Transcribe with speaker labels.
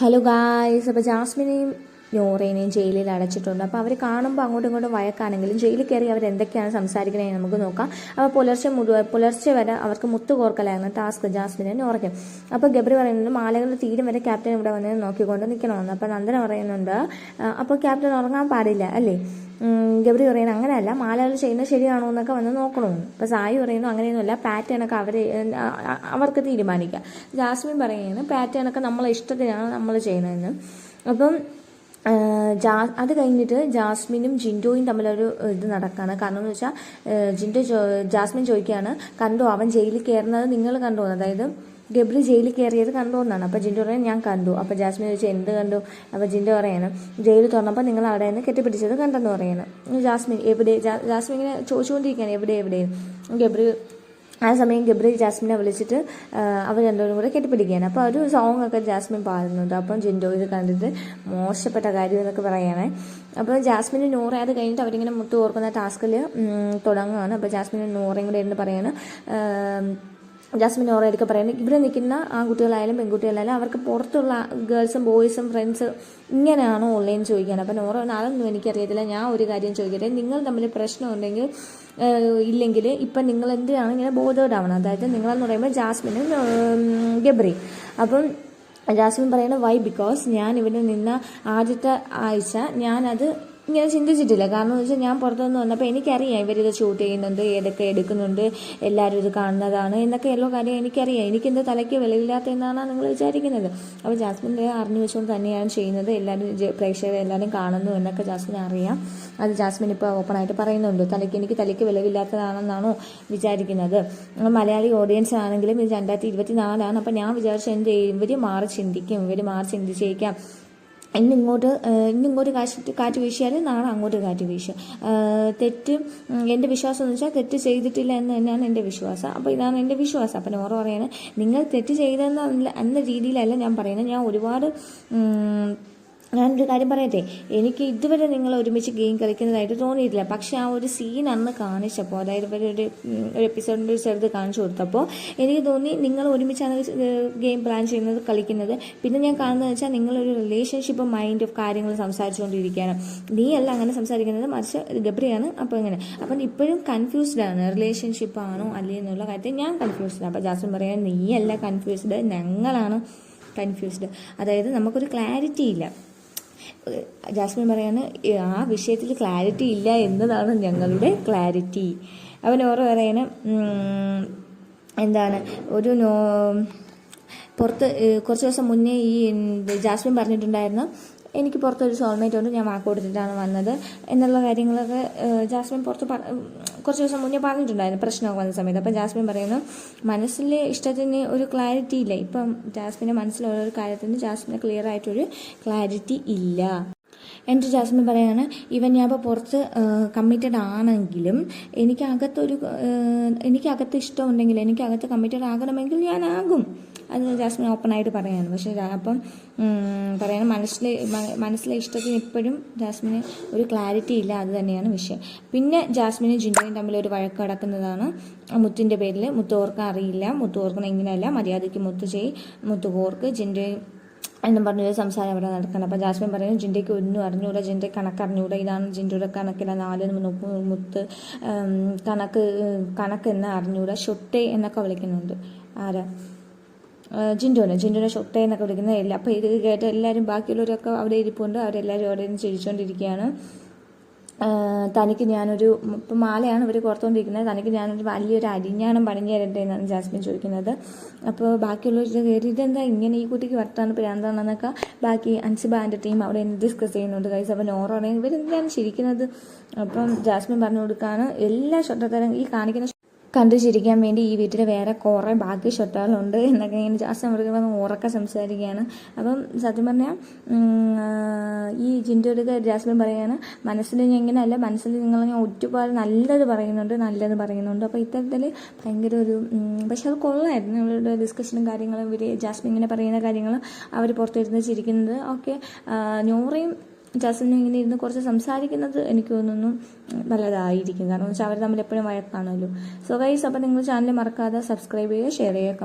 Speaker 1: Hello guys അപ്പോൾ ജാസ്മിനെയും നോറേനെയും ജയിലിൽ അടച്ചിട്ടുണ്ട്. അപ്പോൾ അവർ കാണുമ്പോൾ അങ്ങോട്ടും ഇങ്ങോട്ടും വഴക്കാണെങ്കിലും ജയിലിൽ കയറി അവർ എന്തൊക്കെയാണ് സംസാരിക്കുന്നതെന്ന് നമുക്ക് നോക്കാം. അപ്പോൾ പുലർച്ചെ മുഴുവൻ പുലർച്ചെ വരെ അവർക്ക് മുത്തു കോർക്കലായിരുന്നു ടാസ്ക് ജാസ്മിനെ നോറയ്ക്കും അപ്പോൾ ഗബ്രി പറയുന്നുണ്ട് മാലകളുടെ തീരും വരെ ക്യാപ്റ്റൻ ഇവിടെ വന്ന് നോക്കിക്കൊണ്ട് നിൽക്കണമെന്ന് അപ്പോൾ നന്ദന പറയുന്നുണ്ട് അപ്പോൾ ക്യാപ്റ്റൻ ഉറങ്ങാൻ പാടില്ല അല്ലേ? ഗബ്രി പറയുന്നത് അങ്ങനെയല്ല മാലകൾ ചെയ്യുന്നത് ശരിയാണോ എന്നൊക്കെ വന്ന് നോക്കണമെന്ന് അപ്പോൾ സായി പറയുന്നു അങ്ങനെയൊന്നുമല്ല പാറ്റേണൊക്കെ അവർ അവർക്ക് തീരുമാനിക്കാം. ജാസ്മിൻ പറയുന്നത് പാറ്റേണൊക്കെ നമ്മളെ ഇഷ്ടത്തിനാണ് നമ്മൾ ചെയ്യുന്നതെന്ന്. അപ്പം ജാ അത് കഴിഞ്ഞിട്ട് ജാസ്മിനും ജിൻഡോയും തമ്മിലൊരു ഇത് നടക്കുകയാണ് കാരണം എന്ന് വെച്ചാൽ ജിൻഡോ ജാസ്മിൻ ചോദിക്കുകയാണ് കണ്ടോ അവൻ ജയിലിൽ കയറുന്നത് നിങ്ങൾ കണ്ടോ? അതായത് ഗബ്രി ജയിലിൽ കയറിയത് കണ്ടോ എന്നാണ്. അപ്പോൾ ജിൻഡോ പറയാൻ ഞാൻ കണ്ടു. അപ്പോൾ ജാസ്മിൻ ചോദിച്ചു എന്ത് കണ്ടു? അപ്പോൾ ജിൻഡോ പറയാണ് ജയിലിൽ തുറന്നപ്പോൾ നിങ്ങൾ അവിടെ നിന്ന് കെട്ടിപ്പിടിച്ചത് കണ്ടെന്ന് പറയാണ്. ജാസ്മിൻ എവിടെ? ജാസ്മിൻ ഇങ്ങനെ ചോദിച്ചുകൊണ്ടിരിക്കുകയാണ് എവിടെ എവിടെ? ഗബ്രി ആ സമയം ഗബ്രി ജാസ്മിനെ വിളിച്ചിട്ട് അവർ രണ്ടുപേരും കൂടെ കെട്ടിപ്പിടിക്കുകയാണ്. അപ്പോൾ ഒരു സോങ് ഒക്കെ ജാസ്മിൻ പാടുന്നുണ്ട്. അപ്പം ജിൻഡോ ഇത് കണ്ടിട്ട് മോശപ്പെട്ട കാര്യം എന്നൊക്കെ പറയുകയാണ് അപ്പോൾ ജാസ്മിന് നൂറ് അത് കഴിഞ്ഞിട്ട് അവരിങ്ങനെ മുത്തു ഓർക്കുന്ന ടാസ്കിൽ തുടങ്ങുകയാണ് അപ്പോൾ ജാസ്മിന് നൂറയും കൂടെ ഇരുന്ന് പറയാണ്. ജാസ്മിൻ ഓറയൊക്കെ പറയുന്നത് ഇവിടെ നിൽക്കുന്ന ആൺകുട്ടികളായാലും പെൺകുട്ടികളായാലും അവർക്ക് പുറത്തുള്ള ഗേൾസും ബോയ്സും ഫ്രണ്ട്സ് ഇങ്ങനെയാണോ ഓൺലൈൻ ചോദിക്കാൻ അപ്പം നോറ അതൊന്നും എനിക്കറിയത്തില്ല. ഞാൻ ഒരു കാര്യം ചോദിക്കട്ടെ? നിങ്ങൾ തമ്മിൽ പ്രശ്നമുണ്ടെങ്കിൽ ഇല്ലെങ്കിൽ ഇപ്പം നിങ്ങൾ എന്തിനാണ് ഇങ്ങനെ ബോധേഡാവണം അതായത് നിങ്ങളെന്ന് പറയുമ്പോൾ ജാസ്മിനും ഗബ്രി. അപ്പം ജാസ്മിൻ പറയുന്നത് വൈ ബിക്കോസ് ഞാൻ ഇവിടെ നിന്ന ആദ്യത്തെ ആഴ്ച ഞാനത് ഇങ്ങനെ ചിന്തിച്ചിട്ടില്ല. കാരണം എന്ന് വെച്ചാൽ ഞാൻ പുറത്തുനിന്ന് വന്നപ്പോൾ എനിക്കറിയാം ഇവരിത് ഷൂട്ട് ചെയ്യുന്നുണ്ട് ഏതൊക്കെ എടുക്കുന്നുണ്ട് എല്ലാവരും ഇത് കാണുന്നതാണ് എന്നൊക്കെ എല്ലാ കാര്യം എനിക്കറിയാം. എനിക്കെന്ത് തലയ്ക്ക് വിലയില്ലാത്ത എന്നാണ് നിങ്ങൾ വിചാരിക്കുന്നത്. അപ്പോൾ ജാസ്മിന്റെ അറിഞ്ഞു വെച്ചുകൊണ്ട് തന്നെയാണ് ചെയ്യുന്നത്. എല്ലാവരും പ്രേക്ഷകർ എല്ലാവരും കാണുന്നു എന്നൊക്കെ ജാസ്മിൻ അറിയാം. അത് ജാസ്മിൻ ഇപ്പോൾ ഓപ്പണായിട്ട് പറയുന്നുണ്ട്. തലയ്ക്ക് എനിക്ക് തലയ്ക്ക് വിലവില്ലാത്തതാണെന്നാണോ വിചാരിക്കുന്നത്. മലയാളി ഓഡിയൻസ് ആണെങ്കിലും ഇത് രണ്ടായിരത്തി ഇരുപത്തി നാലാണ് അപ്പോൾ ഞാൻ വിചാരിച്ചു എന്ത് ഇവർ മാറി ചിന്തിക്കും. ഇവർ മാറി ചിന്തിച്ചേക്കാം. ഇന്നിങ്ങോട്ട് ഇന്നിങ്ങോട്ട് കാറ്റ് കാറ്റ് വീശിയാൽ നാളെ അങ്ങോട്ട് കാറ്റ് വീശും. തെറ്റ് എന്റെ വിശ്വാസം എന്ന് വെച്ചാൽ തെറ്റ് ചെയ്തിട്ടില്ല എന്ന് തന്നെയാണ് എന്റെ വിശ്വാസം. അപ്പോൾ ഇതാണ് എന്റെ വിശ്വാസം. അപ്പം നോറ പറയുന്നത് നിങ്ങൾ തെറ്റ് ചെയ്തെന്ന എന്ന രീതിയിലല്ല ഞാൻ പറയുന്നത്. ഞാൻ ഒരുപാട് ഞാനൊരു കാര്യം പറയട്ടെ? എനിക്ക് ഇതുവരെ നിങ്ങൾ ഒരുമിച്ച് ഗെയിം കളിക്കുന്നതായിട്ട് തോന്നിയിട്ടില്ല. പക്ഷെ ആ ഒരു സീൻ അന്ന് കാണിച്ചപ്പോൾ അതായത് ഇവർ ഒരു ഒരു എപ്പിസോഡിന്റെ ഒരു ചെറുത് കാണിച്ചു കൊടുത്തപ്പോൾ എനിക്ക് തോന്നി നിങ്ങൾ ഒരുമിച്ചാണ് ഗെയിം പ്ലാൻ ചെയ്യുന്നത് കളിക്കുന്നത്. പിന്നെ ഞാൻ കാണുന്നത് വെച്ചാൽ നിങ്ങളൊരു റിലേഷൻഷിപ്പ് മൈൻഡ് ഓഫ് കാര്യങ്ങൾ സംസാരിച്ചുകൊണ്ടിരിക്കുകയാണ്. നീ അല്ല അങ്ങനെ സംസാരിക്കുന്നത്. മറിച്ച് ഗബ്രിയാണ്. അപ്പോൾ ഇങ്ങനെ. അപ്പം ഇപ്പോഴും കൺഫ്യൂസ്ഡ് ആണ്. റിലേഷൻഷിപ്പ് ആണോ അല്ലേ എന്നുള്ള കാര്യത്തിൽ ഞാൻ കൺഫ്യൂസ്ഡ് അപ്പോൾ ജാസ്മിൻ പറയാൻ നീയല്ല കൺഫ്യൂസ്ഡ് ഞങ്ങളാണ് കൺഫ്യൂസ്ഡ് അതായത് നമുക്കൊരു ക്ലാരിറ്റി ഇല്ല. ജാസ്മിൻ പറയാണ് ആ വിഷയത്തിൽ ക്ലാരിറ്റി ഇല്ല എന്നതാണ് ഞങ്ങളുടെ ക്ലാരിറ്റി അവൻ ഓരോ പറയാണ് എന്താണ് ഒരു നോ പുറത്ത് കുറച്ച് ദിവസം മുന്നേ ഈ ജാസ്മിൻ പറഞ്ഞിട്ടുണ്ടായിരുന്നു എനിക്ക് പുറത്തൊരു സോൾമേറ്റ് ഉണ്ട് ഞാൻ വാക്ക് കൊടുത്തിട്ടാണ് വന്നത്. എന്നുള്ള കാര്യങ്ങളൊക്കെ ജാസ്മിൻ പുറത്ത് പറ- കുറച്ച് ദിവസം മുന്നേ പറഞ്ഞിട്ടുണ്ടായിരുന്നു പ്രശ്നമൊക്കെ വന്ന സമയത്ത്. അപ്പം ജാസ്മിൻ പറയുന്നു മനസ്സിലെ ഇഷ്ടത്തിന് ഒരു ക്ലാരിറ്റി ഇല്ല. ഇപ്പം ജാസ്മിന്റെ മനസ്സിലുള്ള ഒരു കാര്യത്തിന് ജാസ്മിന് ക്ലിയർ ആയിട്ടൊരു ക്ലാരിറ്റി ഇല്ല. എന്റെ ജാസ്മിൻ പറയുകയാണ് ഇവൻ ഞാൻ ഇപ്പോൾ പുറത്ത് കമ്മിറ്റഡ് ആണെങ്കിലും എനിക്കകത്തൊരു എനിക്കകത്ത് ഇഷ്ടമുണ്ടെങ്കിൽ എനിക്കകത്ത് കമ്മിറ്റഡ് ആകണമെങ്കിൽ ഞാനാകും അത് ജാസ്മിൻ ഓപ്പൺ ആയിട്ട് പറയാണ് പക്ഷേ അപ്പം ഉം, മനസ്സിലെ മനസ്സിലെ ഇഷ്ടത്തിന് ഇപ്പോഴും ജാസ്മിന് ഒരു ക്ലാരിറ്റി ഇല്ല. അത് തന്നെയാണ് വിഷയം. പിന്നെ ജാസ്മിനും ജിൻഡോയും തമ്മിൽ ഒരു വഴക്ക് നടക്കുന്നതാണ് മുത്തിന്റെ പേരിൽ മുത്ത് ഓർക്കാൻ അറിയില്ല. മുത്ത് ഓർക്കുന്ന ഇങ്ങനെയല്ല. മര്യാദയ്ക്ക് മുത്ത് ചെയ് മുത്ത് ഓർക്ക് ജിൻഡോയും എന്നും പറഞ്ഞൊരു സംസാരം അവിടെ നടക്കണം. അപ്പോൾ ജാസ്മിൻ പറയുന്നു ജിൻഡയ്ക്ക് ഒന്നും അറിഞ്ഞൂടാ. ജിന്റെ കണക്കറിഞ്ഞൂടാ ഇതാണ് ജിൻഡയുടെ കണക്കില്ല. നാല് മുത്ത് കണക്ക് കണക്ക് എന്ന് അറിഞ്ഞൂടാ. ഷൊട്ടെ എന്നൊക്കെ വിളിക്കുന്നുണ്ട്. ആരാ? ജിൻഡോനെ. ജിൻഡോനെ ഷൊട്ടേ എന്നൊക്കെ വിളിക്കുന്നത് എല്ലാം അപ്പോൾ ഇത് കേട്ട് എല്ലാവരും ബാക്കിയുള്ളവരൊക്കെ അവിടെ ഇരിപ്പുണ്ട്. അവരെല്ലാവരും അവിടെ നിന്ന് ചിരിച്ചുകൊണ്ടിരിക്കുകയാണ് തനിക്ക് ഞാനൊരു ഇപ്പം മാലയാണ് ഇവർ പുറത്തുകൊണ്ടിരിക്കുന്നത് തനിക്ക് ഞാനൊരു വലിയൊരു അരിഞ്ഞാണം പണിഞ്ഞു തരട്ടെ എന്നാണ് ജാസ്മിൻ ചോദിക്കുന്നത്. അപ്പോൾ ബാക്കിയുള്ളവർ കയറി ഇതെന്താ ഇങ്ങനെ ഈ കുട്ടിക്ക് വർത്താനം പ്രാന്താണെന്നൊക്കെ ബാക്കി അൻസിബാന്റെ ടീം അവിടെ ഡിസ്കസ് ചെയ്യുന്നുണ്ട് കൈസ് അപ്പോൾ നോറ ഇവരെന്തിനാണ് ചിരിക്കുന്നത്? അപ്പം ജാസ്മിൻ പറഞ്ഞു കൊടുക്കാണ് എല്ലാ ഷൊട്ടത്തരം ഈ കാണിക്കുന്ന കണ്ടു ചിരിക്കാൻ വേണ്ടി ഈ വീട്ടിൽ വേറെ കുറേ ബാക്കി ഷൊട്ടുകളുണ്ട് എന്നൊക്കെ ഇങ്ങനെ ജാസ്തി അവർക്ക് വന്ന് ഉറക്കെ സംസാരിക്കുകയാണ്. അപ്പം സത്യം പറഞ്ഞാൽ ഈ ജിൻഡോടൊക്കെ ജാസ്മിൻ പറയുകയാണ് മനസ്സിൽ ഇങ്ങനെയല്ല മനസ്സിൽ നിങ്ങൾ ഒരുപാട് നല്ലത് പറയുന്നുണ്ട് നല്ലത് പറയുന്നുണ്ട്. അപ്പോൾ ഇത്തരത്തിൽ ഭയങ്കര ഒരു പക്ഷെ അത് കൊള്ളായിരുന്നു. ഇവരുടെ ഡിസ്കഷനും കാര്യങ്ങളും ഇവർ ജാസ്മിൻ ഇങ്ങനെ പറയുന്ന കാര്യങ്ങളും അവർ പുറത്തിരുന്ന് ചിരിക്കുന്നത് ഓക്കെ നോറയും ജാസ്മിനും ഇങ്ങനെ ഇരുന്ന് കുറച്ച് സംസാരിക്കുന്നത് എനിക്ക് തോന്നുന്നു നല്ലതായിരിക്കും. കാരണം വെച്ചാൽ അവർ തമ്മിൽ എപ്പോഴും വഴക്കാണല്ലോ. സോ ഗൈസ് അപ്പോൾ നിങ്ങൾ ചാനൽ മറക്കാതെ സബ്സ്ക്രൈബ് ചെയ്യുക ഷെയർ ചെയ്യുക